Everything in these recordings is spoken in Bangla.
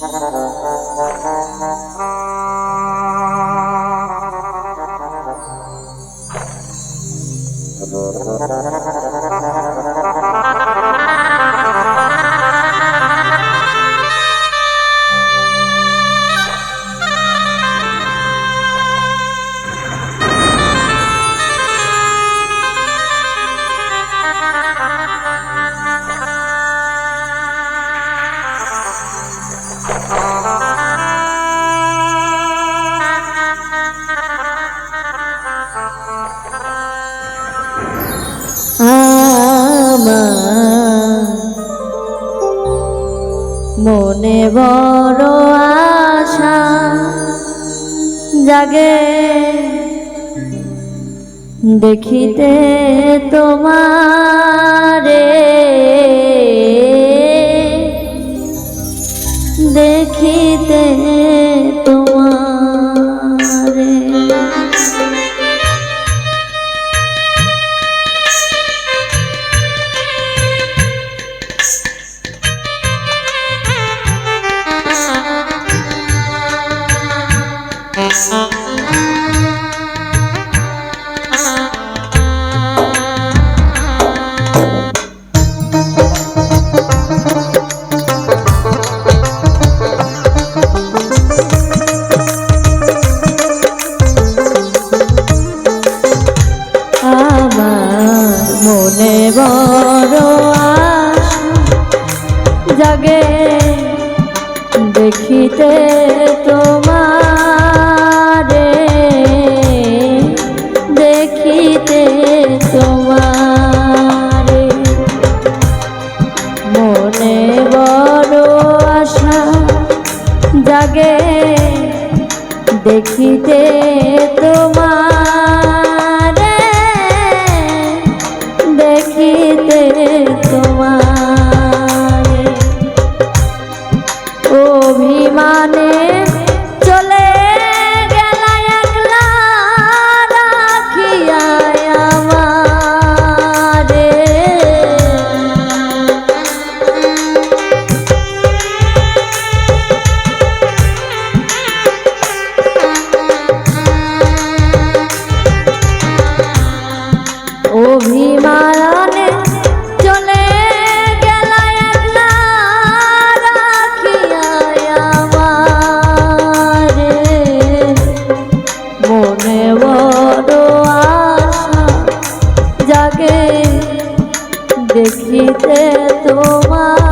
Thank you. বড় আশা জাগে দেখিতে তোমারে। দেখিতে বড় জাগে দেখিতে তোমারে দেখিতে তোমার। মনে বড় আশা জাগে দেখিতে দেখিতে তোমার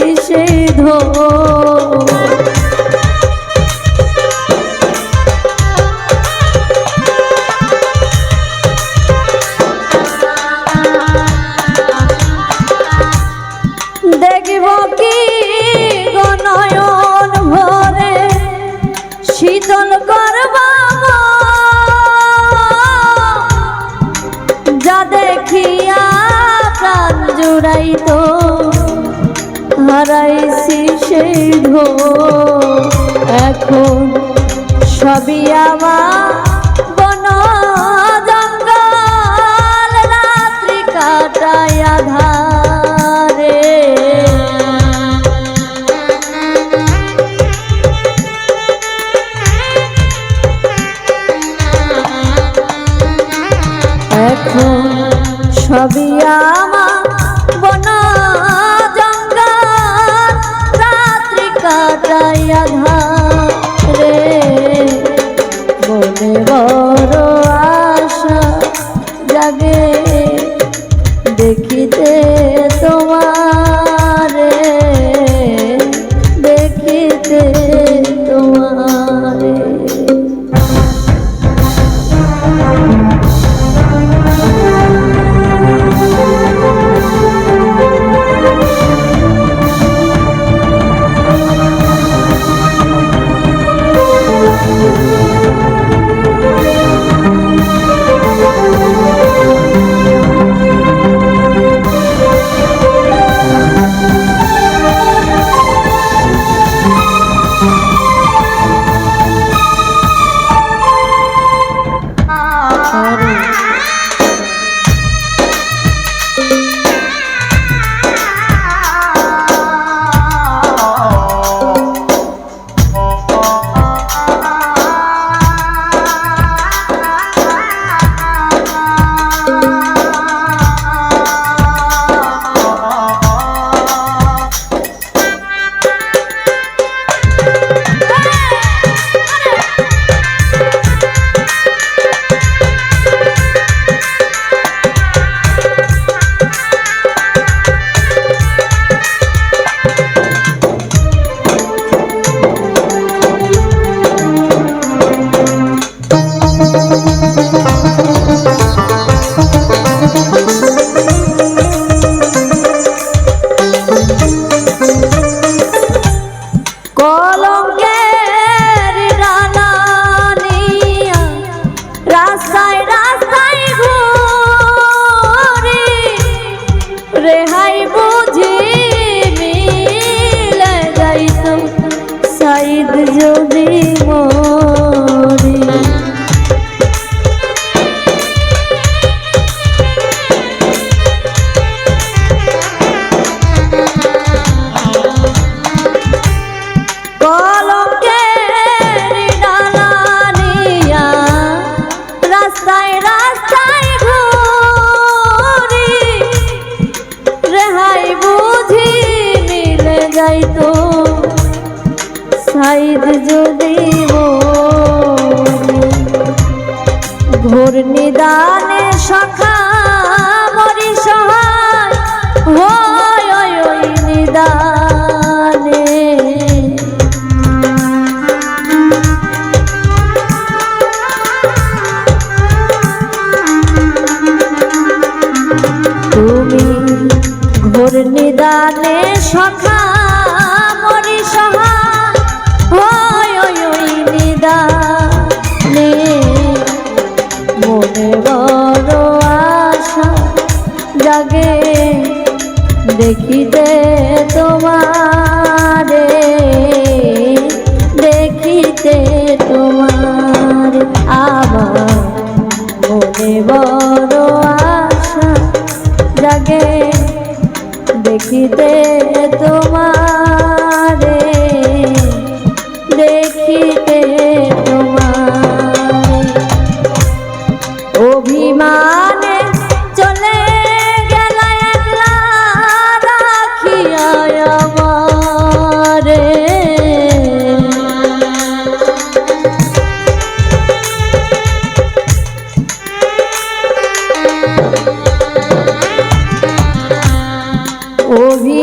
হারাইছি হারাইছি সেই ভো এখন সবই আমার সখা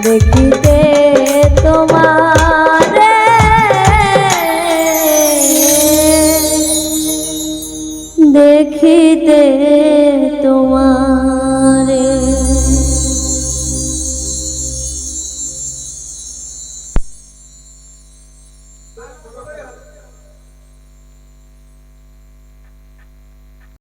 দেখিতে তোমারে